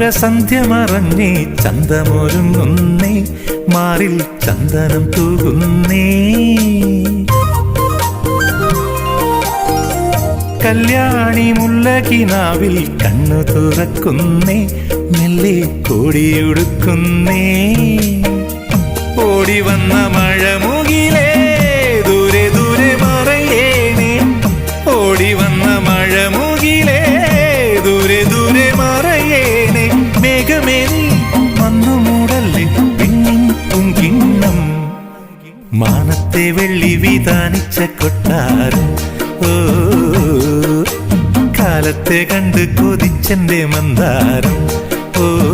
മധുര സന്ധ്യ മറഞ്ഞേ ചന്തമൊരുങ്ങുന്നേ മാറിൽ ചന്ദനം തൂകുന്നേ കല്യാണി മുല്ലകിനാവിൽ കണ്ണു തുറക്കുന്നേ മെല്ലെ കോടിയൊടുക്കുന്നേ ഓടി വന്ന മഴ മാനത്തെ വെള്ളി വിധാനിച്ച കൊട്ടാരം. ഓ കാലത്തെ കണ്ട് കൊതിച്ചെന്റെ മന്ദാരം. ഓ